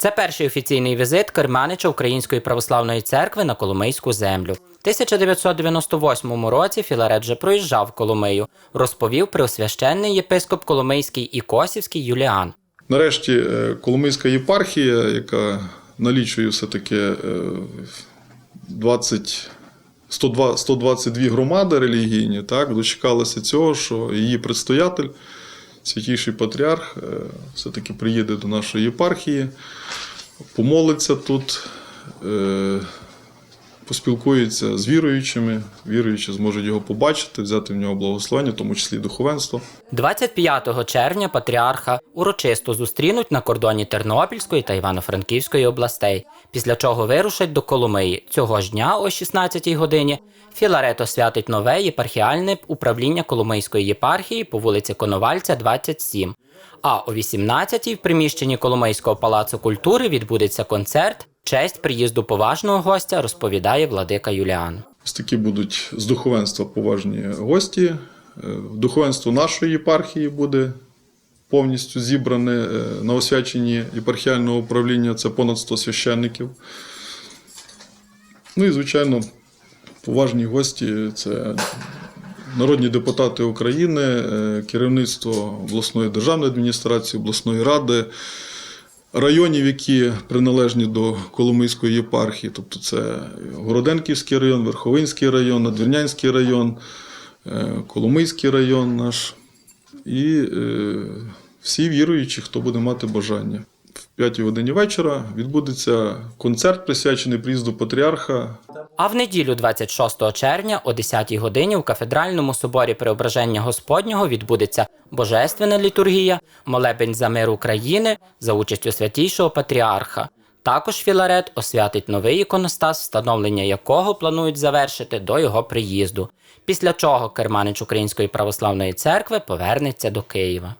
Це перший офіційний візит керманича Української православної церкви на Коломийську землю. В 1998 році Філарет вже проїжджав Коломию, розповів преосвященний єпископ Коломийський і Косівський Юліан. Нарешті е, Коломийська єпархія, яка налічує все-таки е, 20, 102, 122 громади релігійні, так, дочекалася цього, що її предстоятель, святійший патріарх, е, все-таки приїде до нашої єпархії, помолиться тут, е, поспілкується з віруючими, віруючі зможуть його побачити, взяти в нього благословення, в тому числі духовенство. 25 червня патріарха урочисто зустрінуть на кордоні Тернопільської та Івано-Франківської областей, після чого вирушать до Коломиї. Цього ж дня о 16 годині Філарет освятить нове єпархіальне управління Коломийської єпархії по вулиці Коновальця, 27. А о 18-й в приміщенні Коломийського палацу культури відбудеться концерт. Честь приїзду поважного гостя розповідає владика Юліан. Такі будуть з духовенства поважні гості. Е, Духовенство нашої єпархії буде повністю зібране е, на освяченні єпархіального управління. Це понад 100 священників. Ну і, звичайно, поважні гості це народні депутати України, е, керівництво обласної державної адміністрації, обласної ради, районів, які приналежні до Коломийської єпархії, тобто це Городенківський район, Верховинський район, Надвірнянський район, е, Коломийський район наш і е, всі віруючі, хто буде мати бажання. В 5 годині вечора відбудеться концерт, присвячений приїзду патріарха А в неділю 26 червня о 10 годині у кафедральному соборі Преображення Господнього відбудеться божественна літургія, молебень за мир України за участю святійшого патріарха. Також Філарет освятить новий іконостас, встановлення якого планують завершити до його приїзду. Після чого керманич Української православної церкви повернеться до Києва.